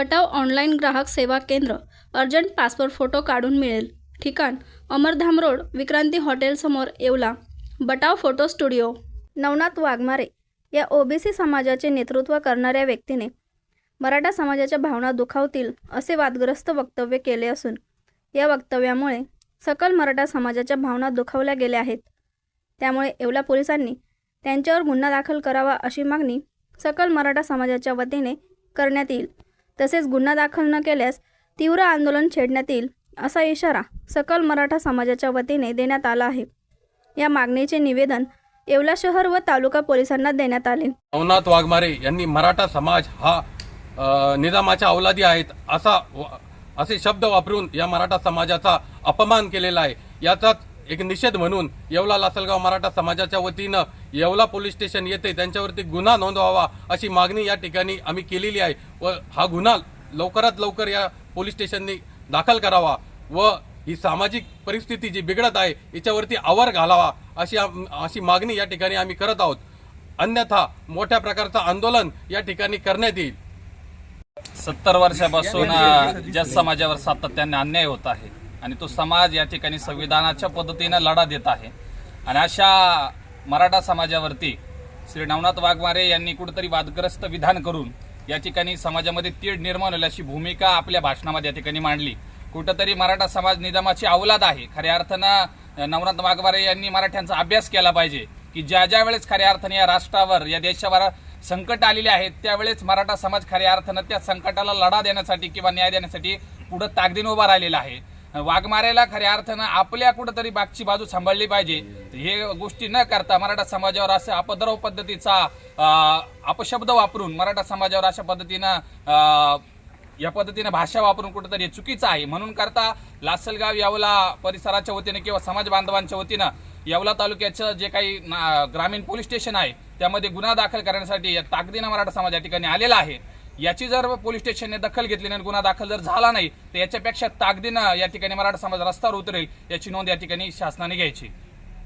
बटाव online ग्राहक सेवा केंद्र अर्जंट पासपोर्ट फोटो काढून मिळेल. ठिकाण अमरधाम रोड विक्रांती हॉटेलसमोर Yeola. Batav photo studio. Navnath Waghmare या ओबीसी समाजाचे नेतृत्व करणाऱ्या व्यक्तीने मराठा समाजाच्या भावना दुखावतील असे वादग्रस्त वक्तव्य केले असून या वक्तव्यामुळे सकल मराठा समाजाच्या भावना दुखावल्या गेल्या आहेत. त्यामुळे येवला पोलिसांनी त्यांच्यावर गुन्हा दाखल करावा अशी मागणी सकल मराठा समाजाच्या वतीने करण्यात येईल. तसेच गुन्हा दाखल न केल्यास तीव्र आंदोलन छेडण्यात येईल असा इशारा सकल मराठा समाजाच्या वतीने देण्यात आला आहे. या मागणीचे निवेदन येवला शहर व तालुका पोलिसांना देण्यात आले. नवनाथ वाघमारे यांनी मराठा समाज हा निजामाच्या अवलादी आहेत असा व- असे शब्द वापरून या मराठा समाजाचा अपमान केलेला आहे. याचाच एक निषेध म्हणून येवला लासलगाव मराठा समाजाच्या वतीनं येवला पोलीस स्टेशन येथे त्यांच्यावरती गुन्हा नोंदवावा अशी मागणी या ठिकाणी आम्ही केलेली आहे व हा गुन्हा लवकरात लवकर या पोलीस स्टेशननी दाखल करावा व ही सामाजिक परिस्थिती जी बिघडत आहे याच्यावरती आवर घालावा अशी अशी मागणी या ठिकाणी आम्ही करत आहोत. अन्यथा मोठ्या प्रकारचं आंदोलन या ठिकाणी करण्यात येईल. सत्तर वर्षापासून ज्या समाजावर सातत्याने अन्याय होत आहे आणि तो समाज या ठिकाणी संविधानाच्या पद्धतीनं लढा देत आहे. आणि अशा मराठा समाजावरती श्री नवनाथ वाघमारे यांनी कुठंतरी वादग्रस्त विधान करून या ठिकाणी समाजामध्ये तीड निर्माण होईल अशी भूमिका आपल्या भाषणामध्ये या ठिकाणी मांडली. कुठंतरी मराठा समाज निजामाची अवलाद आहे. खऱ्या अर्थानं नवनाथ वाघमारे यांनी मराठ्यांचा अभ्यास केला पाहिजे की ज्या ज्या वेळेस खऱ्या अर्थाने या राष्ट्रावर या देशावर संकट आलेले आहेत त्यावेळेस मराठा समाज खऱ्या अर्थानं त्या संकटाला लढा देण्यासाठी किंवा न्याय देण्यासाठी पुढं ताकदीने उभा राहिलेला आहे. वाघमारेला खऱ्या अर्थानं आपल्या कुठंतरी बागची बाजू सांभाळली पाहिजे. हे गोष्टी न करता मराठा समाजावर असं अपद्रव पद्धतीचा अपशब्द वापरून मराठा समाजावर अशा पद्धतीनं या पद्धतीने भाषा वापरून कुठेतरी हे चुकीचं आहे. म्हणून करता लासलगाव यावला परिसराच्या वतीनं किंवा समाज बांधवांच्या वतीनं येवला तालुक्याचं जे काही ग्रामीण पोलीस स्टेशन आहे त्यामध्ये गुन्हा दाखल करण्यासाठी ताकदीनं मराठा समाज या ठिकाणी आलेला आहे. याची जर पोलीस स्टेशनने दखल घेतली नाही गुन्हा दाखल जर झाला नाही तर याच्यापेक्षा ताकदीनं या ठिकाणी मराठा समाज रस्त्यावर उतरेल याची नोंद या ठिकाणी शासनाने घ्यायची.